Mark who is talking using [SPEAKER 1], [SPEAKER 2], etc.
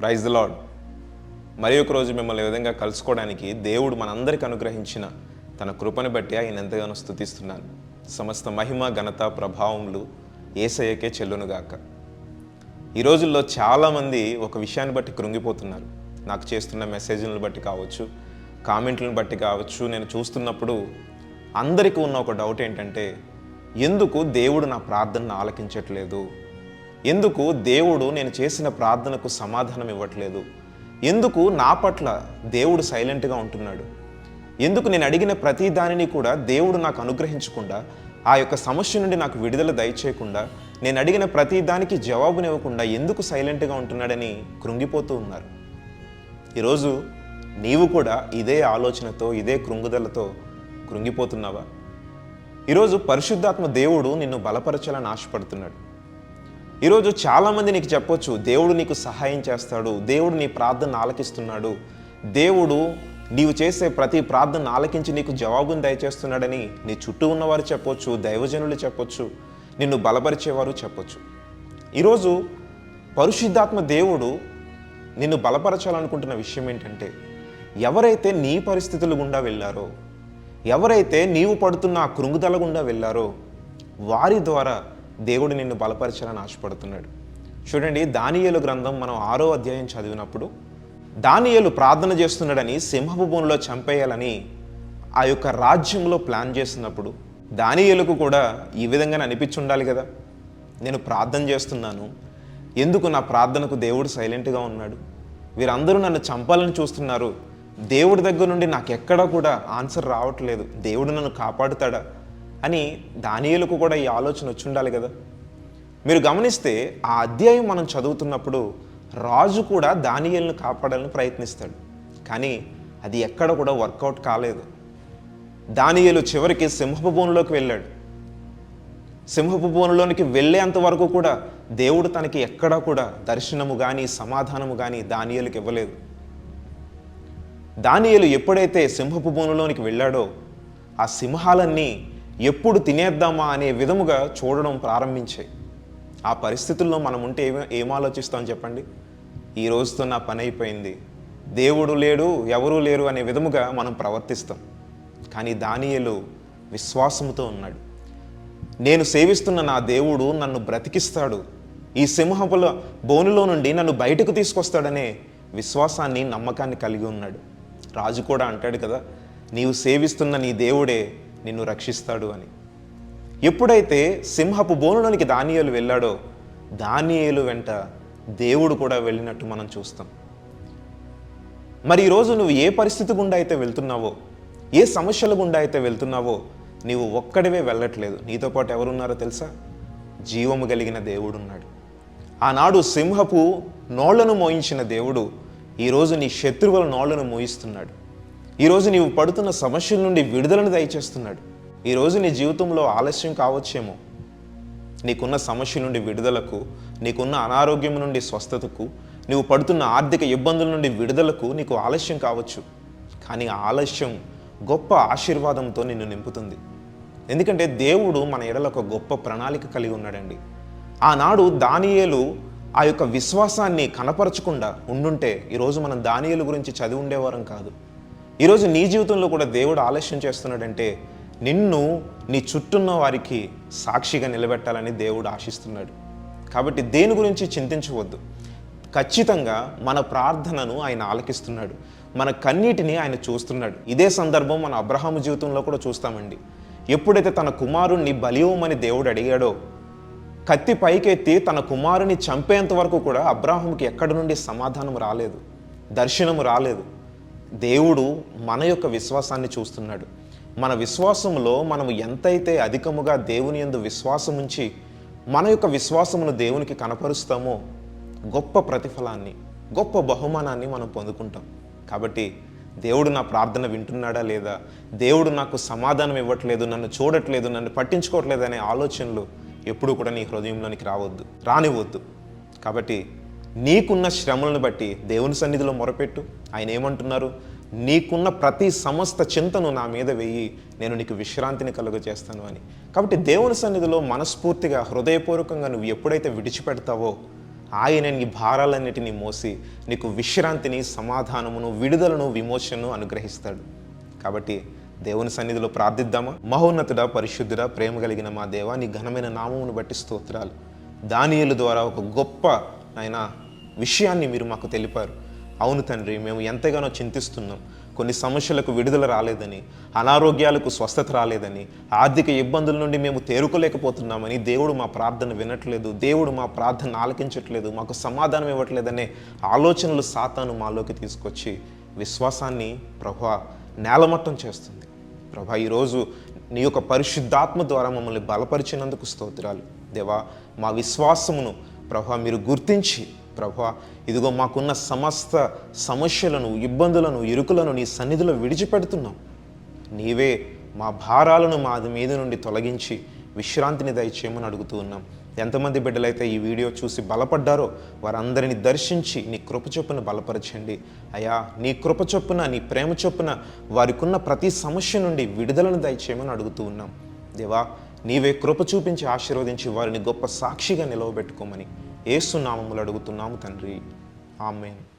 [SPEAKER 1] Praise the lord మరి ఒక రోజు మిమ్మల్ని విధంగా కలుసుకోవడానికి దేవుడు మనందరికి అనుగ్రహించిన తన కృపను బట్టి ఆయన ఎంతగానో స్థుతిస్తున్నాను. సమస్త మహిమ ఘనత ప్రభావములు ఏసయ్యకే చెల్లునుగాక ఈ రోజుల్లో చాలామంది ఒక విషయాన్ని బట్టి కృంగిపోతున్నారు. నాకు చేస్తున్న మెసేజ్లను బట్టి కావచ్చు కామెంట్లను బట్టి కావచ్చు నేను చూస్తున్నప్పుడు అందరికీ ఉన్న ఒక డౌట్ ఏంటంటే ఎందుకు దేవుడు నా ప్రార్థనను ఆలకించట్లేదు? ఎందుకు దేవుడు నేను చేసిన ప్రార్థనకు సమాధానం ఇవ్వట్లేదు? ఎందుకు నా పట్ల దేవుడు సైలెంట్గా ఉంటున్నాడు? ఎందుకు నేను అడిగిన ప్రతి దానిని కూడా దేవుడు నాకు అనుగ్రహించకుండా ఆ యొక్క సమస్య నుండి నాకు విడుదల దయచేయకుండా నేను అడిగిన ప్రతి దానికి జవాబునివ్వకుండా ఎందుకు సైలెంట్గా ఉంటున్నాడని కృంగిపోతూ ఉన్నారు. ఈరోజు నీవు కూడా ఇదే ఆలోచనతో ఇదే కృంగుదలతో కృంగిపోతున్నావా? ఈరోజు పరిశుద్ధాత్మ దేవుడు నిన్ను బలపరచాలని ఆశపడుతున్నాడు. ఈరోజు చాలామంది నీకు చెప్పొచ్చు దేవుడు నీకు సహాయం చేస్తాడు దేవుడు నీ ప్రార్థన ఆలకిస్తున్నాడు. దేవుడు నీవు చేసే ప్రతి ప్రార్థన ఆలకించి నీకు జవాబును దయచేస్తున్నాడని నీ చుట్టూ ఉన్నవారు చెప్పొచ్చు దైవజనులు చెప్పొచ్చు నిన్ను బలపరిచేవారు చెప్పొచ్చు. ఈరోజు పరిశుద్ధాత్మ దేవుడు నిన్ను బలపరచాలనుకుంటున్న విషయం ఏంటంటే ఎవరైతే నీ పరిస్థితుల గుండా వెళ్ళారో ఎవరైతే నీవు పడుతున్న ఆ కృంగుదల గుండా వెళ్ళారో వారి ద్వారా దేవుడు నిన్ను బలపరచాలని ఆశపడుతున్నాడు. చూడండి దానియేలు గ్రంథం మనం ఆరో అధ్యాయం చదివినప్పుడు దానియేలు ప్రార్థన చేస్తున్నాడని సింహపు భూమిలో చంపేయాలని ఆ యొక్క రాజ్యంలో ప్లాన్ చేస్తున్నప్పుడు దానియేలుకు కూడా ఈ విధంగానే అనిపించి ఉండాలి కదా. నేను ప్రార్థన చేస్తున్నాను. ఎందుకు నా ప్రార్థనకు దేవుడు సైలెంట్గా ఉన్నాడు? వీరందరూ నన్ను చంపాలని చూస్తున్నారు. దేవుడి దగ్గర నుండి నాకు ఎక్కడా కూడా ఆన్సర్ రావట్లేదు. దేవుడు నన్ను కాపాడుతాడా? అని దానియులకు కూడా ఈ ఆలోచన వచ్చి ఉండాలి కదా. మీరు గమనిస్తే ఆ అధ్యాయం మనం చదువుతున్నప్పుడు రాజు కూడా దానియల్ని కాపాడాలని ప్రయత్నిస్తాడు. కానీ అది ఎక్కడ కూడా వర్కౌట్ కాలేదు. దానియలు చివరికి సింహపు భూమిలోకి వెళ్ళాడు. సింహపు భూమిలోనికి వెళ్ళేంత వరకు కూడా దేవుడు తనకి ఎక్కడా కూడా దర్శనము కానీ సమాధానము కానీ దానియలకు ఇవ్వలేదు. దానియలు ఎప్పుడైతే సింహపు భూమిలోనికి వెళ్ళాడో ఆ సింహాలన్నీ ఎప్పుడు తినేద్దామా అనే విధముగా చూడడం ప్రారంభించాయి. ఆ పరిస్థితుల్లో మనం ఉంటే ఏమో ఏం ఆలోచిస్తాం చెప్పండి? ఈ రోజుతో నా పని అయిపోయింది. దేవుడు లేడు ఎవరూ లేరు అనే విధముగా మనం ప్రవర్తిస్తాం. కానీ దానియలు విశ్వాసముతో ఉన్నాడు. నేను సేవిస్తున్న నా దేవుడు నన్ను బ్రతికిస్తాడు. ఈ సింహపుల బోనులో నుండి నన్ను బయటకు తీసుకొస్తాడనే విశ్వాసాన్ని నమ్మకాన్ని కలిగి ఉన్నాడు. రాజు కూడా అంటాడు కదా నీవు సేవిస్తున్న నీ దేవుడే నిన్ను రక్షిస్తాడు అని. ఎప్పుడైతే సింహపు బోనులోనికి దానియేలు వెళ్ళాడో దానియేలు వెంట దేవుడు కూడా వెళ్ళినట్టు మనం చూస్తాం. మరి ఈరోజు నువ్వు ఏ పరిస్థితి గుండా అయితే వెళ్తున్నావో ఏ సమస్యల గుండా అయితే వెళ్తున్నావో నీవు ఒక్కడివే వెళ్ళట్లేదు. నీతో పాటు ఎవరున్నారో తెలుసా? జీవము కలిగిన దేవుడు ఉన్నాడు ఆనాడు సింహపు నోళ్ళను మోయించిన దేవుడు ఈరోజు నీ శత్రువుల నోళ్ళను మోయిస్తున్నాడు. ఈరోజు నీవు పడుతున్న సమస్యల నుండి విడుదలను దయచేస్తున్నాడు. ఈరోజు నీ జీవితంలో ఆలస్యం కావచ్చేమో. నీకున్న సమస్య నుండి విడుదలకు నీకున్న అనారోగ్యం నుండి స్వస్థతకు నీవు పడుతున్న ఆర్థిక ఇబ్బందుల నుండి విడుదలకు నీకు ఆలస్యం కావచ్చు. కానీ ఆలస్యం గొప్ప ఆశీర్వాదంతో నిన్ను నింపుతుంది. ఎందుకంటే దేవుడు మన ఎడల ఒక గొప్ప ప్రణాళిక కలిగి ఉన్నాడండి. ఆనాడు దానియేలు ఆ యొక్క విశ్వాసాన్ని కనపరచకుండా ఉండుంటే ఈరోజు మనం దానియేలు గురించి చదివి ఉండేవారం కాదు. ఈరోజు నీ జీవితంలో కూడా దేవుడు ఆలస్యం చేస్తున్నాడంటే నిన్ను నీ చుట్టూన్న వారికి సాక్షిగా నిలబెట్టాలని దేవుడు ఆశిస్తున్నాడు. కాబట్టి దేని గురించి చింతించవద్దు. ఖచ్చితంగా మన ప్రార్థనను ఆయన ఆలకిస్తున్నాడు. మన కన్నీటిని ఆయన చూస్తున్నాడు. ఇదే సందర్భం మన అబ్రహాము జీవితంలో కూడా చూస్తామండి. ఎప్పుడైతే తన కుమారుణ్ణి బలివమని దేవుడు అడిగాడో కత్తి పైకెత్తి తన కుమారుని చంపేంత వరకు కూడా అబ్రాహంకి ఎక్కడి నుండి సమాధానం రాలేదు. దర్శనము రాలేదు. దేవుడు మన యొక్క విశ్వాసాన్ని చూస్తున్నాడు. మన విశ్వాసంలో మనము ఎంతైతే అధికముగా దేవుని యందు విశ్వాసం ఉంచి మన యొక్క విశ్వాసమును దేవునికి కనపరుస్తామో గొప్ప ప్రతిఫలాన్ని గొప్ప బహుమానాన్ని మనం పొందుకుంటాం. కాబట్టి దేవుడు నా ప్రార్థన వింటున్నాడా లేదా? దేవుడు నాకు సమాధానం ఇవ్వట్లేదు నన్ను చూడట్లేదు నన్ను పట్టించుకోవట్లేదు అనే ఆలోచనలు ఎప్పుడూ కూడా నీ హృదయంలోనికి రావద్దు రానివ్వద్దు. కాబట్టి నీకున్న శ్రమలను బట్టి దేవుని సన్నిధిలో మొరపెట్టు. ఆయన ఏమంటున్నారు? నీకున్న ప్రతి సమస్త చింతను నా మీద వెయ్యి నేను నీకు విశ్రాంతిని కలుగజేస్తాను అని. కాబట్టి దేవుని సన్నిధిలో మనస్ఫూర్తిగా హృదయపూర్వకంగా నువ్వు ఎప్పుడైతే విడిచిపెడతావో ఆయన నీ భారాలన్నిటినీ మోసి నీకు విశ్రాంతిని సమాధానమును విడుదలను విమోచనను అనుగ్రహిస్తాడు. కాబట్టి దేవుని సన్నిధిలో ప్రార్థిద్దామా? మహోన్నతుడ పరిశుద్ధుడ ప్రేమ కలిగిన మా దేవా నీ ఘనమైన నామమును బట్టి స్తోత్రాలు. దానియుల ద్వారా ఒక గొప్ప ఆయన విషయాన్ని మీరు మాకు తెలిపారు. అవును తండ్రి మేము ఎంతగానో చింతిస్తున్నాం. కొన్ని సమస్యలకు విడుదల రాలేదని అనారోగ్యాలకు స్వస్థత రాలేదని ఆర్థిక ఇబ్బందుల నుండి మేము తేరుకోలేకపోతున్నామని దేవుడు మా ప్రార్థన వినట్లేదు దేవుడు మా ప్రార్థన ఆలకించట్లేదు మాకు సమాధానం ఇవ్వట్లేదనే ఆలోచనలు సాతాను మాలోకి తీసుకొచ్చి విశ్వాసాన్ని ప్రభా నేలమట్టం చేస్తుంది. ప్రభా ఈరోజు నీ యొక్క పరిశుద్ధాత్మ ద్వారా మమ్మల్ని బలపరిచినందుకు స్తోత్రాలు. దేవా మా విశ్వాసమును ప్రభా మీరు గుర్తించి ప్రభా ఇదిగో మాకున్న సమస్త సమస్యలను ఇబ్బందులను ఇరుకులను నీ సన్నిధిలో విడిచిపెడుతున్నాం. నీవే మా భారాలను మా మీద నుండి తొలగించి విశ్రాంతిని దయచేయమని అడుగుతూ ఉన్నాం. ఎంతమంది బిడ్డలైతే ఈ వీడియో చూసి బలపడ్డారో వారందరిని దర్శించి నీ కృప చొప్పున బలపరచండి. అయా నీ కృప చొప్పున నీ ప్రేమ చొప్పున వారికున్న ప్రతి సమస్య నుండి విడుదలను దయచేయమని అడుగుతూ ఉన్నాం. దేవా నీవే కృప చూపించి ఆశీర్వదించి వారిని గొప్ప సాక్షిగా నిలవబెట్టుకోమని ఏసునామములు అడుగుతున్నాము తండ్రి. ఆమెన్.